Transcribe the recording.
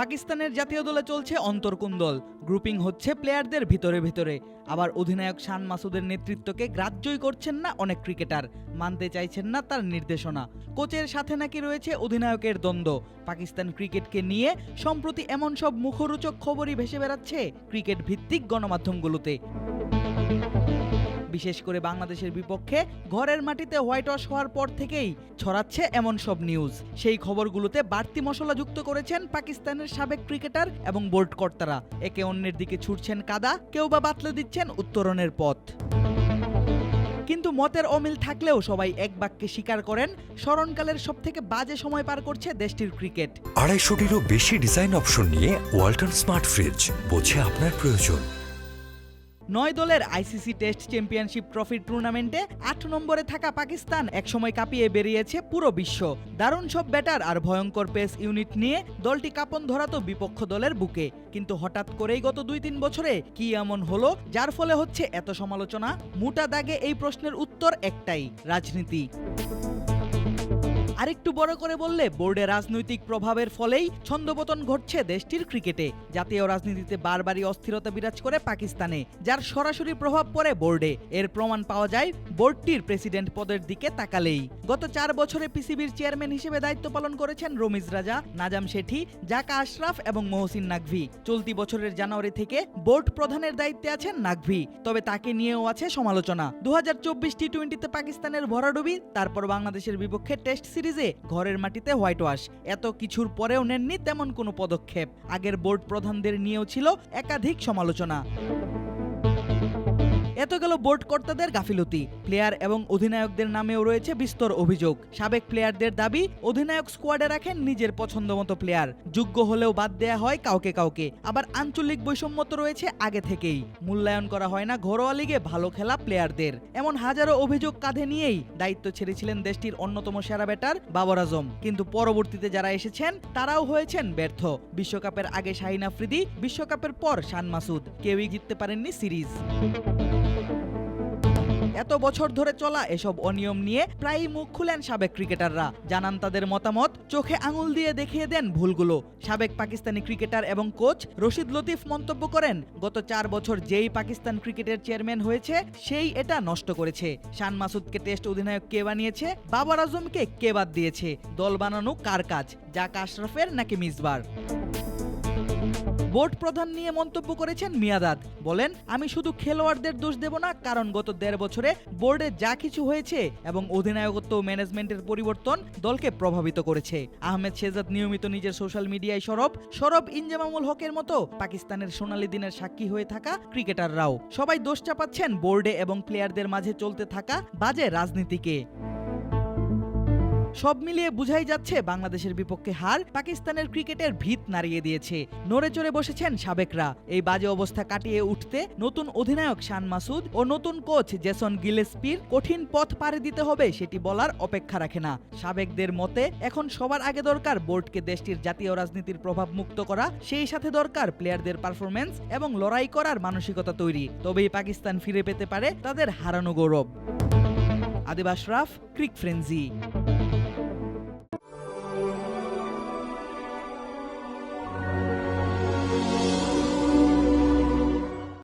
পাকিস্তানের জাতীয় দলে চলছে অন্তর্কুন্দল গ্রুপিং হচ্ছে প্লেয়ারদের ভিতরে ভিতরে। আবার অধিনায়ক শান মাসুদের নেতৃত্বকে গ্রাহ্যই করছেন না অনেক ক্রিকেটার। মানতে চাইছেন না তার নির্দেশনা। কোচের সাথে নাকি রয়েছে অধিনায়কের দ্বন্দ্ব। পাকিস্তান ক্রিকেটকে নিয়ে সম্প্রতি এমন সব মুখরোচক খবরই ভেসে বেড়াচ্ছে ক্রিকেট ভিত্তিক গণমাধ্যমগুলোতে। বিশেষ করে বাংলাদেশের বিপক্ষে ঘরের মাটিতে হোয়াইট ওয়াশ হওয়ার পর থেকেই ছড়াচ্ছে এমন সব নিউজ। সেই খবরগুলোতে বাড়তি মশলা যুক্ত করেছেন পাকিস্তানের সাবেক ক্রিকেটার এবং বোর্ড কর্তারা একে অন্যের দিকে ছুটছেন কাদা, কেউ বা বাতলে দিচ্ছেন উত্তরণের পথ। কিন্তু মতের অমিল থাকলেও সবাই এক বাক্যে স্বীকার করেন, স্মরণকালের সব থেকে বাজে সময় পার করছে দেশটির ক্রিকেট। আড়াইশোটিরও বেশি ডিজাইন অপশন নিয়ে ওয়ালটন স্মার্ট ফ্রিজ, বোঝে আপনার প্রয়োজন। নয় দলের আইসিসি টেস্ট চ্যাম্পিয়নশিপ ট্রফি টুর্নামেন্টে আট নম্বরে থাকা পাকিস্তান একসময় কাঁপিয়ে বেরিয়েছে পুরো বিশ্ব। দারুণ সব ব্যাটার আর ভয়ঙ্কর পেস ইউনিট নিয়ে দলটি কাপন ধরাতো বিপক্ষ দলের বুকে। কিন্তু হঠাৎ করেই গত দুই তিন বছরে কি এমন হলো, যার ফলে হচ্ছে এত সমালোচনা? মোটা দাগে এই প্রশ্নের উত্তর একটাই, রাজনীতি। আরেকটু বড় করে বললে, বোর্ডে রাজনৈতিক প্রভাবের ফলেই ছন্দপতন ঘটছে দেশটির ক্রিকেটে। জাতীয় রাজনীতিতে বারবারই অস্থিরতা বিরাজ করে পাকিস্তানে, যার সরাসরি প্রভাব পড়ে বোর্ডে। এর প্রমাণ পাওয়া যায় বোর্ডটির প্রেসিডেন্ট পদের দিকে তাকালেই। গত চার বছরে পিসিবির চেয়ারম্যান হিসেবে দায়িত্ব পালন করেছেন রমিজ রাজা, নাজাম শেঠি, জাকা আশরাফ এবং মহসিন নাকভি চলতি বছরের জানুয়ারি থেকে বোর্ড প্রধানের দায়িত্বে আছেন নাকভি তবে তাকে নিয়েও আছে সমালোচনা। দু হাজার চব্বিশ টি টোয়েন্টিতে পাকিস্তানের ভরাডুবি, তারপর বাংলাদেশের বিপক্ষে টেস্ট সিরিজে ঘরের মাটিতে হোয়াইট ওয়াশ। এত কিছুর পরেও নেননি তেমন কোনো পদক্ষেপ। আগের বোর্ড প্রধানদের নিয়েও ছিল একাধিক সমালোচনা। এত গেল বোর্ড কর্তাদের গাফিলতি। প্লেয়ার এবং অধিনায়কদের নামেও রয়েছে বিস্তর অভিযোগ। সাবেক প্লেয়ারদের দাবি, অধিনায়ক স্কোয়াডে রাখেন নিজের পছন্দ মতো প্লেয়ার। যোগ্য হলেও বাদ দেয়া হয় কাউকে কাউকে। আবার আঞ্চলিক বৈষম্য তো রয়েছে আগে থেকেই। মূল্যায়ন করা হয় না ঘরোয়া লিগে ভালো খেলা প্লেয়ারদের। এমন হাজারো অভিযোগ কাঁধে নিয়েই দায়িত্ব ছেড়েছিলেন দেশটির অন্যতম সেরা ব্যাটার বাবর আজম। কিন্তু পরবর্তীতে যারা এসেছেন, তারাও হয়েছেন ব্যর্থ। বিশ্বকাপের আগে শাহিন আফ্রিদি, বিশ্বকাপের পর শান মাসুদ। কেউই জিততে পারেননি সিরিজ। এত বছর ধরে চলা এসব অনিয়ম নিয়ে প্রায়ই মুখ খুলেন সাবেক ক্রিকেটাররা। জানান তাদের মতামত, চোখে আঙুল দিয়ে দেখিয়ে দেন ভুলগুলো। সাবেক পাকিস্তানি ক্রিকেটার এবং কোচ রশিদ লতিফ মন্তব্য করেন, গত চার বছর যেই পাকিস্তান ক্রিকেটের চেয়ারম্যান হয়েছে, সেই এটা নষ্ট করেছে। শান মাসুদকে টেস্ট অধিনায়ক কে বানিয়েছে? বাবার আজমকে কে বাদ দিয়েছে? দল বানানো কার কাজ? জাক আশরাফের নাকি মিসবার? বোর্ড প্রধান নিয়ে মন্তব্য করেছেন মিয়াদাদ বলেন, আমি শুধু খেলোয়াড়দের দোষ দেব না, কারণ গত দেড় বছরে বোর্ডে যা কিছু হয়েছে এবং অধিনায়কত্ব ম্যানেজমেন্টের পরিবর্তন দলকে প্রভাবিত করেছে। আহমেদ শেজাদ নিয়মিত নিজের সোশ্যাল মিডিয়ায় সরব। সরব ইনজামামুল হকের মতো পাকিস্তানের সোনালী দিনের সাক্ষী হয়ে থাকা ক্রিকেটাররাও। সবাই দোষ চাপাচ্ছেন বোর্ডে এবং প্লেয়ারদের মাঝে চলতে থাকা বাজে রাজনীতিকে। সব মিলিয়ে বুঝাই যাচ্ছে বাংলাদেশের বিপক্ষে হার পাকিস্তানের ক্রিকেটের ভিত নাড়িয়ে দিয়েছে। নড়ে চড়ে বসেছেন সাবেকরা। এই বাজে অবস্থা কাটিয়ে উঠতে নতুন অধিনায়ক শান মাসুদ ও নতুন কোচ জেসন গিলেসপির কঠিন পথ পাড়ি দিতে হবে সেটি বলার অপেক্ষা রাখে না। সাবেকদের মতে, এখন সবার আগে দরকার বোর্ডকে দেশটির জাতীয় রাজনীতির প্রভাব মুক্ত করা, সেই সাথে দরকার প্লেয়ারদের পারফরমেন্স এবং লড়াই করার মানসিকতা তৈরি। তবেই পাকিস্তান ফিরে পেতে পারে তাদের হারানো গৌরব। আদিব আশরাফ ক্রিক ফ্রেন্সি।